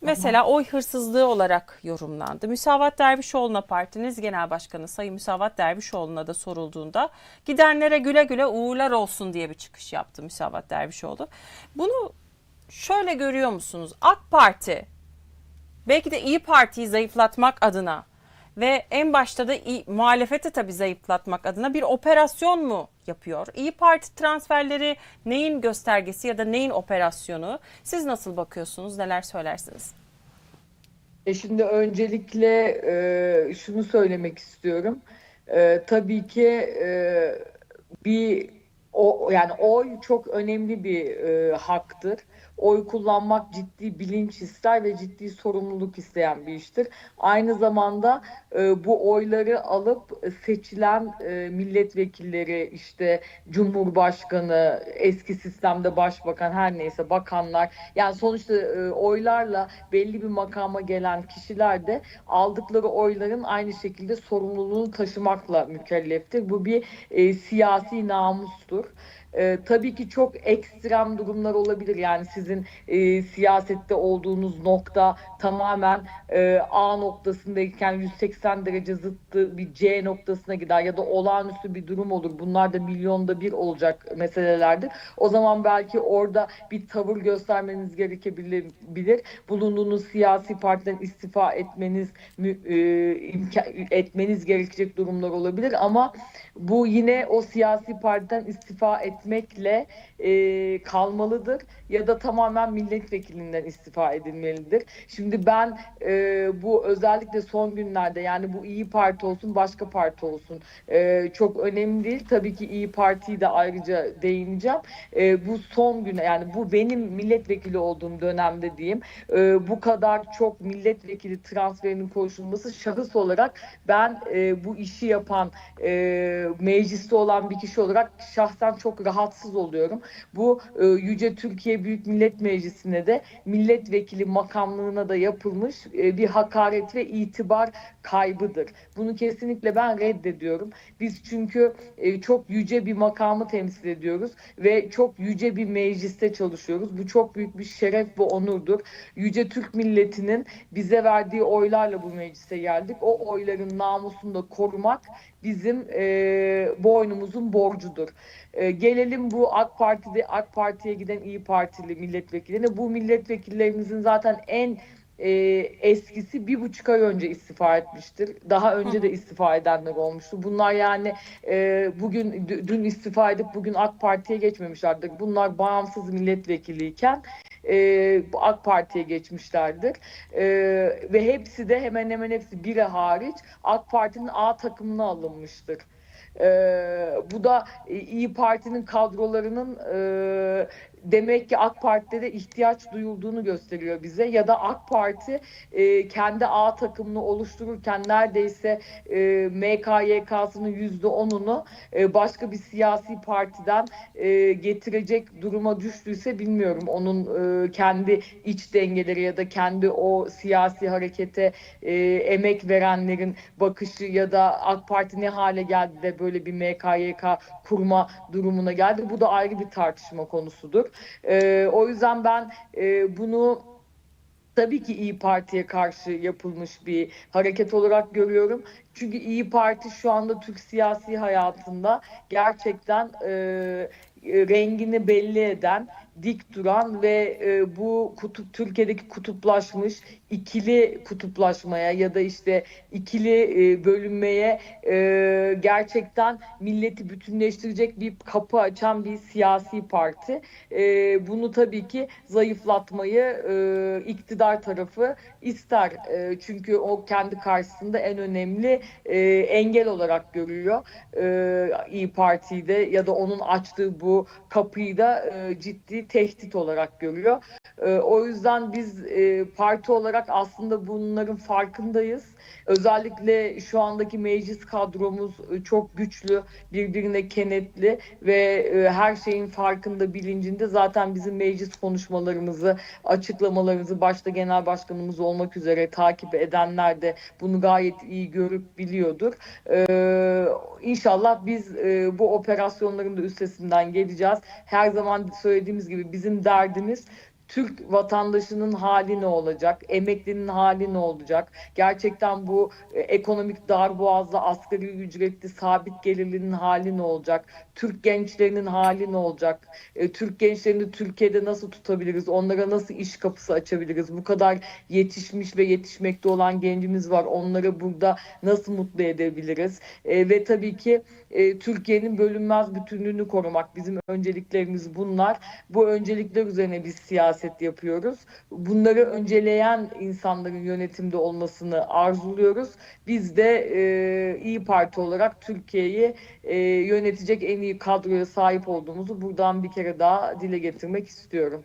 mesela oy hırsızlığı olarak yorumlandı. Müsavat Dervişoğlu'na partiniz genel başkanı Sayın Müsavat Dervişoğlu'na da sorulduğunda gidenlere güle güle uğurlar olsun diye bir çıkış yaptı Müsavat Dervişoğlu. Bunu şöyle görüyor musunuz? AK Parti belki de İyi Parti'yi zayıflatmak adına ve en başta da muhalefeti tabii zayıflatmak adına bir operasyon mu yapıyor? İyi Parti transferleri neyin göstergesi ya da neyin operasyonu? Siz nasıl bakıyorsunuz? Neler söylersiniz? E şimdi öncelikle e, şunu söylemek istiyorum. E, tabii ki e, bir o yani oy çok önemli bir e, haktır. Oy kullanmak ciddi bilinç ister ve ciddi sorumluluk isteyen bir iştir. Aynı zamanda e, bu oyları alıp seçilen e, milletvekilleri işte Cumhurbaşkanı, eski sistemde başbakan her neyse bakanlar yani sonuçta e, oylarla belli bir makama gelen kişiler de aldıkları oyların aynı şekilde sorumluluğunu taşımakla mükelleftir. Bu bir e, siyasi namustur. Ee, tabii ki çok ekstrem durumlar olabilir. Yani sizin e, siyasette olduğunuz nokta tamamen e, A noktasındayken 180 derece zıttı bir C noktasına gider ya da olağanüstü bir durum olur. Bunlar da milyonda bir olacak meselelerdir. O zaman belki orada bir tavır göstermeniz gerekebilir. bilir. Bulunduğunuz siyasi partiden istifa etmeniz e, imka- etmeniz gerekecek durumlar olabilir ama bu yine o siyasi partiden istifa etmekle e, kalmalıdır ya da tamamen milletvekilinden istifa edilmelidir. Şimdi ben e, bu özellikle son günlerde yani bu iyi Parti olsun başka parti olsun e, çok önemli değil. Tabii ki iyi Parti'yi de ayrıca değineceğim. E, bu son güne yani bu benim milletvekili olduğum dönemde diyeyim e, bu kadar çok milletvekili transferinin konuşulması şahıs olarak ben e, bu işi yapan e, mecliste olan bir kişi olarak şahsen çok rahatsız oluyorum. Bu e, Yüce Türkiye Büyük Millet Meclisi'ne de milletvekili makamlığına da yapılmış e, bir hakaret ve itibar kaybıdır. Bunu kesinlikle ben reddediyorum. Biz çünkü e, çok yüce bir makamı temsil ediyoruz ve çok yüce bir mecliste çalışıyoruz. Bu çok büyük bir şeref ve onurdur. Yüce Türk milletinin bize verdiği oylarla bu meclise geldik. O oyların namusunu da korumak bizim e, boynumuzun borcudur. E, gelelim bu AK Parti'de AK Parti'ye giden İyi Partili milletvekillerine. Bu milletvekillerimizin zaten en e, eskisi bir buçuk ay önce istifa etmiştir. Daha önce de istifa edenler olmuştu. Bunlar yani e, bugün dün istifa edip bugün AK Parti'ye geçmemişlerdir. Bunlar bağımsız milletvekiliyken e, bu AK Parti'ye geçmişlerdir. E, ve hepsi de hemen hemen hepsi biri hariç AK Parti'nin A takımına alınmıştır. Ee, bu da e, İyi Parti'nin kadrolarının e, demek ki AK Parti'de de ihtiyaç duyulduğunu gösteriyor bize ya da AK Parti e, kendi A takımını oluştururken neredeyse e, MKYK'sının yüzde onunu e, başka bir siyasi partiden e, getirecek duruma düştüyse bilmiyorum onun e, kendi iç dengeleri ya da kendi o siyasi harekete e, emek verenlerin bakışı ya da AK Parti ne hale geldi de böyle bir MKYK kurma durumuna geldi. Bu da ayrı bir tartışma konusudur. Ee, o yüzden ben e, bunu tabii ki İyi Parti'ye karşı yapılmış bir hareket olarak görüyorum. Çünkü İyi Parti şu anda Türk siyasi hayatında gerçekten e, rengini belli eden, dik duran ve e, bu kutup Türkiye'deki kutuplaşmış ikili kutuplaşmaya ya da işte ikili e, bölünmeye e, gerçekten milleti bütünleştirecek bir kapı açan bir siyasi parti. E, bunu tabii ki zayıflatmayı e, iktidar tarafı ister. E, çünkü o kendi karşısında en önemli e, engel olarak görüyor e, İyi Parti'yi de ya da onun açtığı bu kapıyı da e, ciddi tehdit olarak görüyor. E, o yüzden biz e, parti olarak aslında bunların farkındayız. Özellikle şu andaki meclis kadromuz e, çok güçlü, birbirine kenetli ve e, her şeyin farkında, bilincinde. Zaten bizim meclis konuşmalarımızı, açıklamalarımızı başta genel başkanımız olmak üzere takip edenler de bunu gayet iyi görüp biliyordur. Ee, inşallah biz e, bu operasyonların da üstesinden geleceğiz. Her zaman söylediğimiz gibi bizim derdimiz Türk vatandaşının hali ne olacak? Emeklinin hali ne olacak? Gerçekten bu e, ekonomik darboğazda asgari ücretli sabit gelirlinin hali ne olacak? Türk gençlerinin hali ne olacak? E, Türk gençlerini Türkiye'de nasıl tutabiliriz? Onlara nasıl iş kapısı açabiliriz? Bu kadar yetişmiş ve yetişmekte olan gencimiz var. Onları burada nasıl mutlu edebiliriz? E, ve tabii ki e, Türkiye'nin bölünmez bütünlüğünü korumak bizim önceliklerimiz bunlar. Bu öncelikler üzerine biz siyaset yapıyoruz. Bunları önceleyen insanların yönetimde olmasını arzuluyoruz. Biz de e, İyi Parti olarak Türkiye'yi e, yönetecek en iyi kadroya sahip olduğumuzu buradan bir kere daha dile getirmek istiyorum.